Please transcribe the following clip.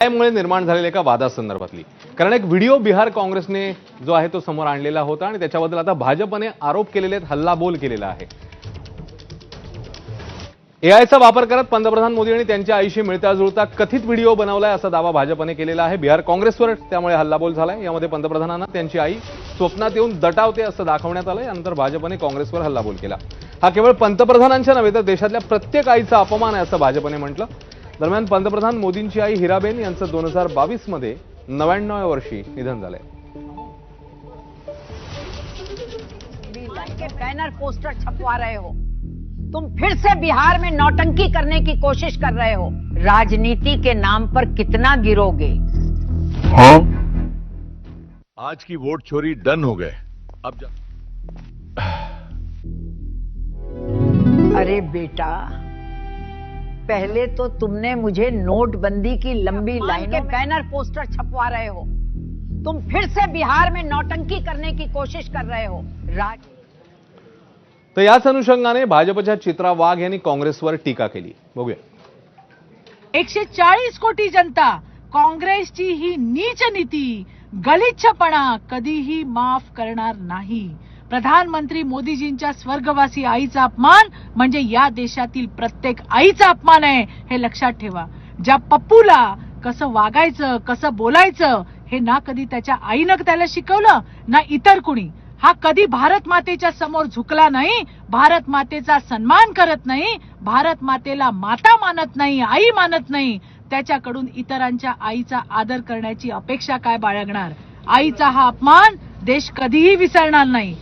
त्यामुळे निर्माण झालेल्या एका वादासंदर्भातली. कारण एक व्हिडिओ बिहार काँग्रेसने जो आहे तो समोर आणलेला होता आणि त्याच्याबद्दल आता भाजपने आरोप केलेले आहेत हल्लाबोल केलेला आहे. एआयचा वापर करत पंतप्रधान मोदी आणि त्यांच्या आईशी मिळता जुळता कथित व्हिडिओ बनवलाय असा दावा भाजपने केलेला आहे. बिहार काँग्रेसवर त्यामुळे हल्लाबोल झालाय. यामध्ये पंतप्रधानांना त्यांची आई स्वप्नात येऊन दटावते असं दाखवण्यात आलंय. यानंतर भाजपने काँग्रेसवर हल्लाबोल केला. हा केवळ पंतप्रधानांच्या नव्हे तर देशातल्या प्रत्येक आईचा अपमान आहे असं भाजपने म्हटलं. दरम्यान पंतप्रधान मोदींची आई हिराबेन यांचं दोन हज़ार बावीस मध्ये नव्याण्णव्या वर्षी निधन झालंय. के बैनर पोस्टर छपवा रहे हो। तुम फिर से बिहार में नौटंकी करने की कोशिश कर रहे हो। राजनीति के नाम पर कितना गिरोगे? आज की वोट चोरी डन हो गए। अब जा... अरे बेटा पहले तो तुमने मुझे नोटबंदी की लंबी लाइन के बैनर पोस्टर छपवा रहे हो। तुम फिर से बिहार में नौटंकी करने की कोशिश कर रहे हो। राज तर याच अनुषंगाने भाजपच्या चित्रा वाघ यांनी काँग्रेसवर टीका के केली बघूया एकशे चाळीस कोटी जनता काँग्रेसची ही नीच नीती गलिच्छपणा कधीही माफ़ करणार नाही। प्रधानमंत्री मोदीजींच्या स्वर्गवासी आईचा अपमान म्हणजे या देशातील प्रत्येक आईचा अपमान आहे हे लक्षात ठेवा. ज्या पप्पूला कसं वागायचं कसं बोलायचं हे ना कधी त्याच्या आईनं त्याला शिकवलं ना इतर कुणी. हा कधी भारत मातेच्या समोर झुकला नाही भारत मातेचा सन्मान करत नाही भारत मातेला माता मानत नाही आई मानत नाही त्याच्याकडून इतरांच्या आईचा आदर करण्याची अपेक्षा काय बाळगणार? आईचा हा अपमान देश कधीही विसरणार नाही.